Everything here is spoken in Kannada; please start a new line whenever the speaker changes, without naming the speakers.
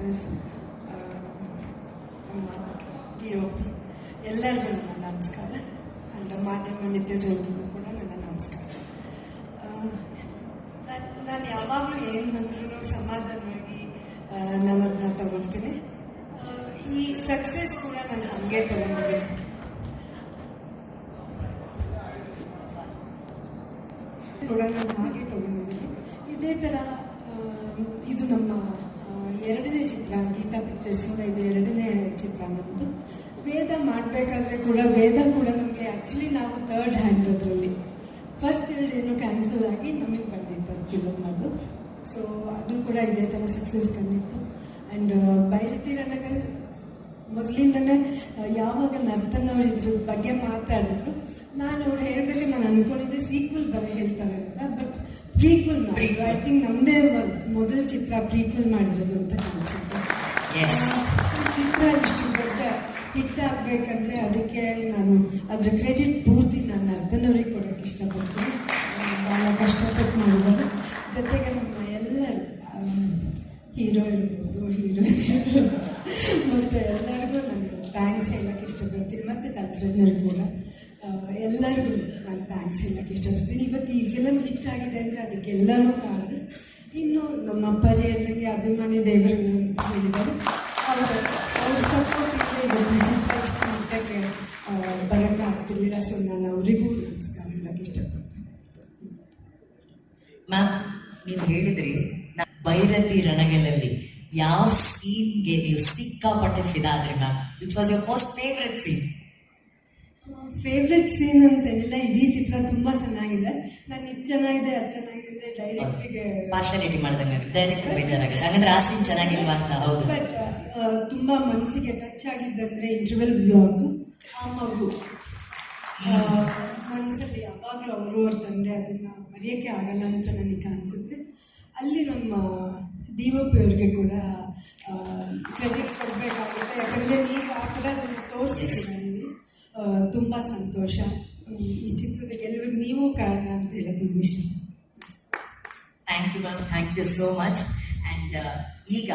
ಡೈರೆಕ್ಟರ್ಸ್ ನಮ್ಮ ಡಿ ಒ ಪಿ ಎಲ್ಲರಿಗೂ ನನ್ನ ನಮಸ್ಕಾರ. ಆ್ಯಂಡ್ ಮಾಧ್ಯಮ ಮಿತ್ರರಿಗೂ ಕೂಡ ನನ್ನ ನಮಸ್ಕಾರ. ನಾನು ಯಾವಾಗಲೂ ಏನು ಬಂದ್ರೂ ಸಮಾಧಾನವಾಗಿ ನನ್ನದನ್ನ ನಾನು ತಗೊಳ್ತೀನಿ. ಈ ಸಕ್ಸಸ್ ಕೂಡ ನಾನು ಹಾಗೆ ತಗೊಂಡಿದ್ದೀನಿ. ಕೂಡ ನಾನು ಹಾಗೆ ತಗೊಂಡಿದ್ದೀನಿ. ಇದೇ ಥರ ಇದು ನಮ್ಮ ಎರಡನೇ ಚಿತ್ರ, ಗೀತಾ ಪಿಕ್ಚರ್ಸಿಂದ ಇದು ಎರಡನೇ ಚಿತ್ರ ನಮ್ಮದು ವೇದ ಮಾಡಬೇಕಾದ್ರೆ ಕೂಡ, ವೇದ ಕೂಡ ನಮಗೆ ಆ್ಯಕ್ಚುಲಿ ನಾವು ತರ್ಡ್ ಹ್ಯಾಂಡ್ ಅದರಲ್ಲಿ. ಫಸ್ಟ್ ಎರಡು ಏನು ಕ್ಯಾನ್ಸಲ್ ಆಗಿ ನಮಗೆ ಬಂದಿತ್ತು ಅದು ಫಿಲಮ್ ಅದು. ಸೊ ಅದು ಕೂಡ ಇದೇ ಥರ ಸಕ್ಸಸ್ ಕಂಡಿತ್ತು ಆ್ಯಂಡ್ ಬೈರತಿ ರಣಗಲ್ ಮೊದಲಿಂದನೇ ಯಾವಾಗ ನರ್ತನ್ ಇದ್ರ ಬಗ್ಗೆ ಮಾತಾಡಿದ್ರು, ನಾನು ಅವ್ರು ಹೇಳಬೇಕು, ನಾನು ಅಂದ್ಕೊಂಡಿದ್ದೆ ಸೀಕ್ವಲ್ ಬರ ಹೇಳ್ತಾರೆ ಪ್ರೀಕ್ವಲ್ ಮಾಡಿದ್ರು. ಐ ಥಿಂಕ್ ನಮ್ಮದೇ ಮೊದಲ ಚಿತ್ರ ಪ್ರೀಕ್ವಲ್ ಮಾಡಿರೋದು ಅಂತ ಕಾಣಿಸುತ್ತೆ. ಚಿತ್ರ ಇಷ್ಟು ದೊಡ್ಡ ಹಿಟ್ ಆಗಬೇಕಂದ್ರೆ ಅದಕ್ಕೆ ನಾನು ಅದರ ಕ್ರೆಡಿಟ್ ಪೂರ್ತಿ ನಾನು ಅರ್ಧನವ್ರಿಗೆ ಕೊಡೋಕ್ಕೆ ಇಷ್ಟಪಡ್ತೀನಿ. ಭಾಳ ಕಷ್ಟಪಟ್ಟು ಮಾಡಿದ್ದಾರೆ ಜೊತೆಗೆ ನಮ್ಮ ಎಲ್ಲರೂ ಹೀರೋ ಇರ್ಬೋದು ಹೀರೋಯಿನ್ ಮತ್ತು ಎಲ್ಲರಿಗೂ ನಾನು ಥ್ಯಾಂಕ್ಸ್ ಹೇಳೋಕ್ಕೆ ಇಷ್ಟಪಡ್ತೀನಿ. ಮತ್ತು ತಂತ್ರಜ್ಞರು ಕೂಡ. ಎಲ್ಲರಿಗೂ ನಾನು ಥ್ಯಾಂಕ್ಸ್ ಹೇಳೋಕ್ಕೆ ಇಷ್ಟಪಡ್ತೀನಿ. ಇವತ್ತು ಈ ಫಿಲಮ್ ಹಿಟ್ ಆಗಿದೆ ಅಂದರೆ ಅದಕ್ಕೆಲ್ಲರೂ ಕಾರಣ, ಇನ್ನು ನಮ್ಮ ಅಪ್ಪಾಜಿ ಎಲ್ಲರಿಗೆ ಅಭಿಮಾನಿ ದೇವರು ಅಂತ ಹೇಳಿದ್ದಾರೆ. ಅವರು, ಅವ್ರ ಸಪೋರ್ಟ್ ಇದೆ ಇವತ್ತು ಚಿತ್ರ ಇಷ್ಟು ಮಟ್ಟಕ್ಕೆ ಬರೋಕ್ಕಾಗ್ತಿರ್ಲಿಲ್ಲ ಸೊ ನಾನು ಅವರಿಗೂ ನಮಸ್ಕಾರ ಹೇಳೋಕ್ಕೆ ಇಷ್ಟಪಡ್ತೀನಿ.
ಮ್ಯಾಮ್, ನೀವು ಹೇಳಿದ್ರಿ, ನಾ- ಭೈರತಿ ರಣಗೆಲಲ್ಲಿ ಯಾವ ಸೀನ್ಗೆ ನೀವು ಸಿಕ್ಕಾಪಟ್ಟೆ ಫಿದಾ ಆದ್ರಿ ma'am? Which was your most favourite scene
favourite scene ಅಂತೇನಿಲ್ಲ ಇಡೀ ಚಿತ್ರ ತುಂಬ ಚೆನ್ನಾಗಿದೆ. ನಾನು ಇದು ಚೆನ್ನಾಗಿದೆ ಅದು ಚೆನ್ನಾಗಿದೆ ಅಂದರೆ ಡೈರೆಕ್ಟ್ರಿಗೆ
ಪಾರ್ಶಾಲಿಟಿ ಮಾಡ್ದಂಗೆ ಡೈರೆಕ್ಟ್ ಬೇಜಾರಾಗಿದೆ ಹಾಗಂದ್ರೆ ಆ ಸೀನ್ ಚೆನ್ನಾಗಿಲ್ವಾ ಅಂತ? ಹೌದು.
ಬಟ್ ತುಂಬ ಮನಸ್ಸಿಗೆ ಟಚ್ ಆಗಿದ್ದಂದರೆ ಇಂಟರ್ವೆಲ್ ಬ್ಲಾಗ್ ಆ ಮಗು ಮನಸ್ಸಲ್ಲಿ ಯಾವಾಗಲೂ ಅವರು ಅವ್ರ ತಂದೆ ಅದನ್ನು ಮರೆಯೋಕ್ಕೆ ಆಗಲ್ಲ ಅಂತ ನನಗೆ ಕಾಣಿಸುತ್ತೆ ಅಲ್ಲಿ ನಮ್ಮ ಡಿ ಒ ಪಿ ಅವ್ರಿಗೆ ಕೂಡ ಕ್ರೆಡಿಟ್ ಕೊಡಬೇಕಾಗುತ್ತೆ. ಯಾಕಂದರೆ ನೀವು ಆ ಥರ ಅದನ್ನು ತೋರಿಸಿದ್ದೀರಿ ತುಂಬ ಸಂತೋಷ. ಈ ಚಿತ್ರದ ಗೆಲುವಿಗೆ ನೀವು ಕಾರಣ ಅಂತ ಇಷ್ಟ.
Thank you ma'am thank you so much and ಈಗ